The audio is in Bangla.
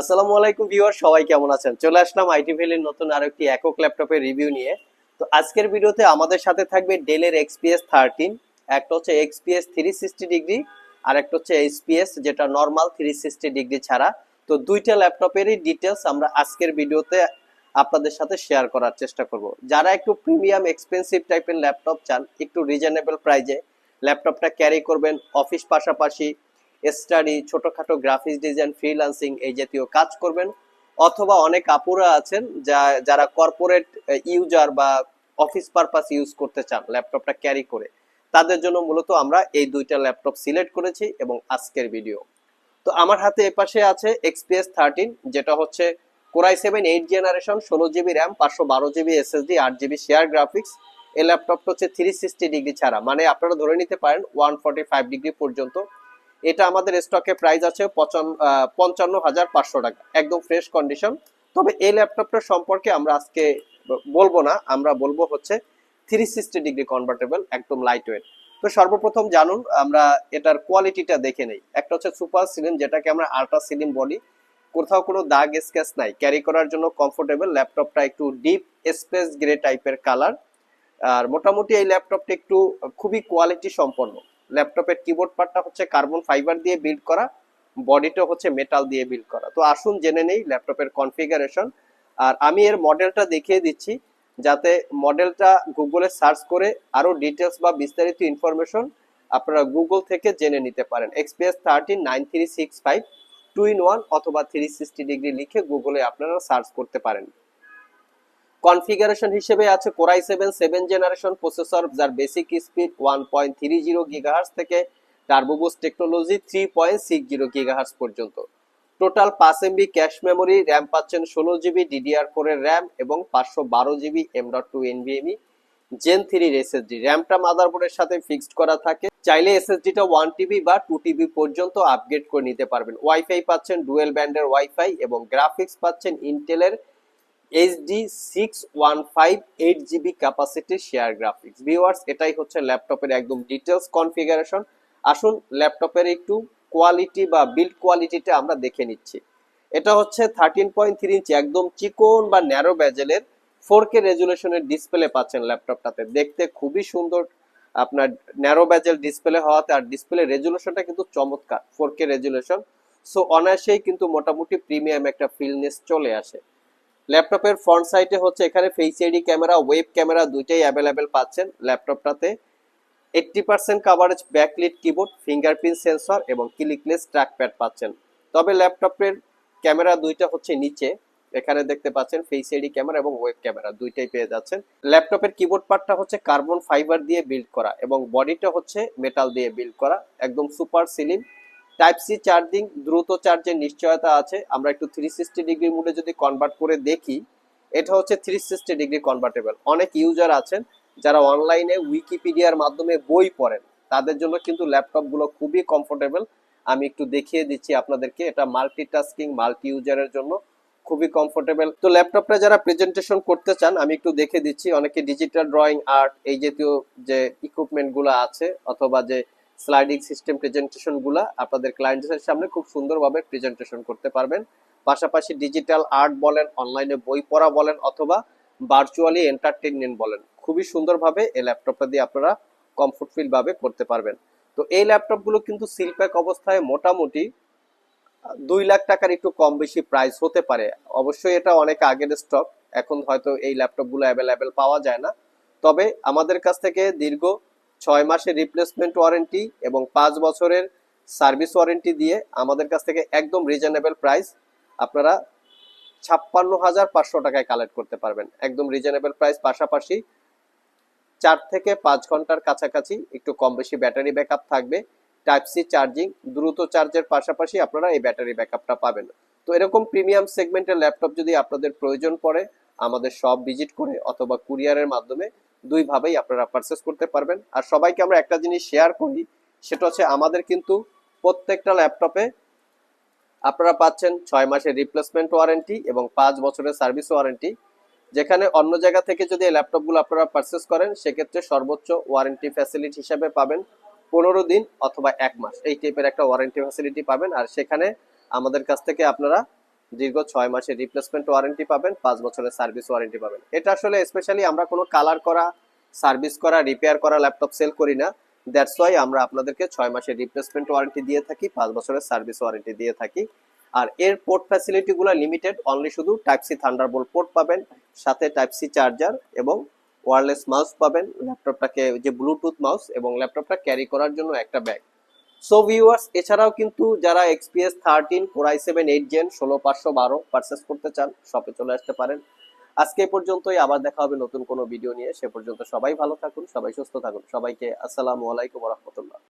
আসসালামু আলাইকুম ভিউয়ার, সবাই কেমন আছেন? চলে আসলাম আইটি ভ্যালির নতুন আরও একটি একক ল্যাপটপের রিভিউ নিয়ে। তো আজকের ভিডিওতে আমাদের সাথে থাকবে ডেলের এক্সপিএস থার্টিন একটা হচ্ছে এক্সপিএস থ্রি সিক্সটি ডিগ্রি আর একটা হচ্ছে এইচপিএস যেটা নর্মাল থ্রি সিক্সটি ডিগ্রি ছাড়া। তো দুইটা ল্যাপটপেরই ডিটেলস আমরা আজকের ভিডিওতে আপনাদের সাথে শেয়ার করার চেষ্টা করব। যারা একটু প্রিমিয়াম এক্সপেন্সিভ টাইপের ল্যাপটপ চান, একটু রিজনেবল প্রাইজে ল্যাপটপটা ক্যারি করবেন অফিস পাশাপাশি স্টাডি ছোটখাটো গ্রাফিক্স ডিজাইন ফ্রিল্যান্সিং এই জাতীয় কাজ করবেন। অথবা অনেক আপুরা আছেন যা, যারা কর্পোরেট ইউজার বা অফিস পারপাস ইউজ করতে চান ল্যাপটপটা ক্যারি করে। তাদের জন্য মূলত আমরা এই দুইটা ল্যাপটপ সিলেক্ট করেছি এবং আজকের ভিডিও তো আমার হাতে এপাশে আছে এক্সপিএস থার্টিন যেটা হচ্ছে core i seven eight generation ষোলো জিবি র্যাম পাঁচশো বারো জিবি এসএসডি আট জিবি শেয়ার গ্রাফিক্স এই ল্যাপটপটা হচ্ছে থ্রি সিক্সটি ডিগ্রি ছাড়া। মানে আপনারা ধরে নিতে পারেন ওয়ান ফর্টি ফাইভ ডিগ্রি পর্যন্ত। এটা আমাদের স্টকে প্রাইস আছে পঞ্চান্ন হাজার পাঁচশো টাকা, একদম ফ্রেশ কন্ডিশন তবে এই ল্যাপটপটা সম্পর্কে আমরা আজকে বলব না, আমরা বলব হচ্ছে থ্রি সিক্সটি ডিগ্রি কনভার্টেবল একদম লাইট ওয়েট তো সর্বপ্রথম জানুন, আমরা এটার কোয়ালিটিটা দেখে নেই। একটা হচ্ছে সুপার সিলিম যেটাকে আমরা আল্ট্রা সিলিম বলি। কোথাও কোনো দাগ স্কেচ নাই। ক্যারি করার জন্য কমফোর্টেবল ল্যাপটপটা একটু ডিপ স্পেস গ্রে টাইপের কালার আর মোটামুটি এই ল্যাপটপটা একটু খুবই কোয়ালিটি সম্পন্ন ল্যাপটপের কিবোর্ড পার্টটা হচ্ছে কার্বন ফাইবার দিয়ে বিল্ড করা বডিটা হচ্ছে মেটাল দিয়ে বিল্ড করা। তো আসুন জেনে নেই ল্যাপটপের কনফিগারেশন আর আমি এর মডেলটা দেখিয়ে দিচ্ছি, যাতে মডেলটা গুগলে সার্চ করে আরও ডিটেলস বা বিস্তারিত ইনফরমেশন আপনারা গুগল থেকে জেনে নিতে পারেন। XPS thirteen nine three six five two in one অথবা থ্রি সিক্সটি ডিগ্রি লিখে গুগলে আপনারা সার্চ করতে পারেন। কনফিগারেশন হিসেবে আছে core i seven seven generation processor, যার basic speed one point three zero gigahertz থেকে turbo boost technology three point six zero gigahertz পর্যন্ত। টোটাল পাঁচ এমবি ক্যাশ মেমোরি র্যাম পাচ্ছেন ষোলো জিবি ডিডিআর ফোর এর র্যাম এবং পাঁচশো বারো GB M dot two NVMe gen থ্রির এসএসডি র্যামটা মাদারবোর্ডের সাথে ফিক্সড করা থাকে। চাইলে এসএসডিটা ওয়ান টিবি বা টু টিবি পর্যন্ত আপগ্রেড করে নিতে পারবেন। ওয়াইফাই পাচ্ছেন ডুয়েল ব্যান্ডের ওয়াইফাই এবং গ্রাফিক্স পাচ্ছেন ইন্টেলের HD six one five eight GB ক্যাপাসিটির share graphics viewers এটাই হচ্ছে ল্যাপটপের একদম ডিটেলস কনফিগারেশন আসুন ল্যাপটপের একটু কোয়ালিটি বা বিল্ড কোয়ালিটিটা আমরা দেখে নিচ্ছি। এটা হচ্ছে থার্টিন পয়েন্ট থ্রি ইঞ্চি একদম চিকন বা ন্যারো ব্যাজেলের ফোর কে রেজুলেশনের ডিসপ্লে পাচ্ছেন ল্যাপটপটাতে। দেখতে খুবই সুন্দর আপনার ন্যারো ব্যাজেল ডিসপ্লে হওয়াতে, আর ডিসপ্লে রেজুলেশনটা কিন্তু চমৎকার ফোর কে রেজুলেশন সো অনায়াসেই কিন্তু মোটামুটি প্রিমিয়াম একটা ফিলনেস চলে আসে। ল্যাপটপের ফ্রন্ট সাইডে হচ্ছে এখানে face ID camera web camera দুইটাই অ্যাভেলেবেল পাচ্ছেন ল্যাপটপটাতে। Eighty percent coverage backlit keyboard fingerprint sensor এবং ক্লিকলেস ট্র্যাকপ্যাড পাচ্ছেন। তবে ল্যাপটপের ক্যামেরা দুইটা হচ্ছে নিচে, এখানে দেখতে পাচ্ছেন ফেস আইডি ক্যামেরা এবং ওয়েব ক্যামেরা দুইটাই পেয়ে যাচ্ছেন। ল্যাপটপের কিবোর্ড পার্টটা হচ্ছে কার্বন ফাইবার দিয়ে বিল্ড করা এবং বডিটা হচ্ছে মেটাল দিয়ে বিল্ড করা, একদম super slim type C charging দ্রুত চার্জের নিশ্চয়তা আছে। আমরা একটু থ্রি সিক্সটি ডিগ্রি মুডে যদি কনভার্ট করে দেখি, এটা হচ্ছে থ্রি সিক্সটি ডিগ্রি কনভার্টেবল অনেক ইউজার আছেন যারা অনলাইনে উইকিপিডিয়ার মাধ্যমে বই পড়েন। তাদের জন্য কিন্তু ল্যাপটপগুলো খুবই কমফোর্টেবল আমি একটু দেখিয়ে দিচ্ছি আপনাদেরকে, এটা মাল্টিটাস্কিং মাল্টি ইউজারের জন্য খুবই কমফোর্টেবল তো ল্যাপটপটা যারা প্রেজেন্টেশন করতে চান, আমি একটু দেখে দিচ্ছি। অনেকে ডিজিটাল ড্রয়িং আর্ট এই জাতীয় যে ইকুইপমেন্টগুলো আছে, অথবা যে স্লাইডিং সিস্টেম প্রেজেন্টেশনগুলা আপনাদের ক্লায়েন্টের সামনে খুব সুন্দরভাবে প্রেজেন্টেশন করতে পারবেন। পাশাপাশি ডিজিটাল আর্ট বলেন অনলাইনে বই পড়া বলেন অথবা ভার্চুয়ালি এন্টারটেনমেন্ট বলেন, খুবই সুন্দরভাবে এই ল্যাপটপটা দিয়ে আপনারা কমফোর্ট ফিল ভাবে করতে পারবেন। তো এই ল্যাপটপগুলো কিন্তু সিলপ্যাক অবস্থায় মোটামুটি দুই লাখ টাকার একটু কম বেশি প্রাইস হতে পারে। অবশ্যই এটা অনেক আগের স্টক এখন হয়তো এই ল্যাপটপগুলো অ্যাভেলেবেল পাওয়া যায় না। তবে আমাদের কাছ থেকে দীর্ঘ ছয় মাসের রিপ্লেসমেন্ট ওয়ারেন্টি এবং পাঁচ বছরের সার্ভিস ওয়ারেন্টি দিয়ে আমাদের কাছ থেকে একদম রিজনেবল প্রাইস আপনারা ছাপ্পান্ন হাজার পাঁচশো টাকায় কালেক্ট করতে পারবেন। একদম রিজনেবল প্রাইস পাশাপাশি চার থেকে পাঁচ ঘণ্টার কাছাকাছি একটু কম বেশি ব্যাটারি ব্যাকআপ থাকবে। টাইপ সি চার্জিং দ্রুত চার্জের পাশাপাশি আপনারা এই ব্যাটারি ব্যাকআপটা পাবেন। তো এরকম প্রিমিয়াম সেগমেন্টের ল্যাপটপ যদি আপনাদের প্রয়োজন পড়ে, আমাদের সব ভিজিট করে অথবা কুরিয়ারের মাধ্যমে দুই ভাবেই আপনারা পারচেস করতে পারবেন। আর সবাইকে আমরা একটা জিনিস শেয়ার করি, সেটা হচ্ছে আমাদের কিন্তু প্রত্যেকটা ল্যাপটপে আপনারা পাচ্ছেন ছয় মাসের রিপ্লেসমেন্ট ওয়ারেন্টি এবং পাঁচ বছরের সার্ভিস ওয়ারেন্টি যেখানে অন্য জায়গা থেকে যদি এই ল্যাপটপগুলো আপনারা পারচেস করেন, সেক্ষেত্রে সর্বোচ্চ ওয়ারেন্টি ফ্যাসিলিটি হিসাবে পাবেন পনেরো দিন অথবা এক মাস। এই টাইপের একটা ওয়ারেন্টি ফ্যাসিলিটি পাবেন। আর সেখানে আমাদের কাছ থেকে আপনারা দীর্ঘ ছয় মাসের রিপ্লেসমেন্ট ওয়ারেন্টি পাবেন, পাঁচ বছরের সার্ভিস ওয়ারেন্টি পাবেন। এটা আসলে স্পেশালি আমরা কোনো কালার করা সার্ভিস করা রিপেয়ার করা ল্যাপটপ সেল করি না। দ্যাটস ওয়াই আমরা আপনাদেরকে ছয় মাসের রিপ্লেসমেন্ট ওয়ারেন্টি দিয়ে থাকি, পাঁচ বছরের সার্ভিস ওয়ারেন্টি দিয়ে থাকি। আর এর পোর্ট ফ্যাসিলিটি গুলো লিমিটেড অনলি শুধু টাইপ সি থান্ডারবোল্ট পোর্ট পাবেন, সাথে টাইপ সি চার্জার এবং ওয়ারলেস মাউস পাবেন। ল্যাপটপটাকে যে ব্লুটুথ মাউস এবং ল্যাপটপটা ক্যারি করার জন্য একটা ব্যাগ সো ভিউয়ার্স এছাড়াও কিন্তু যারা XPS thirteen core i seven eight gen ষোলো, পাঁচশো বারো পারচেস করতে চান শপে চলে আসতে পারেন। আজকে পর্যন্তই, আবার দেখা হবে নতুন কোনো ভিডিও নিয়ে। সে পর্যন্ত সবাই ভালো থাকুন, সবাই সুস্থ থাকুন। সবাইকে আসসালামু আলাইকুম রহমতুল্লাহ।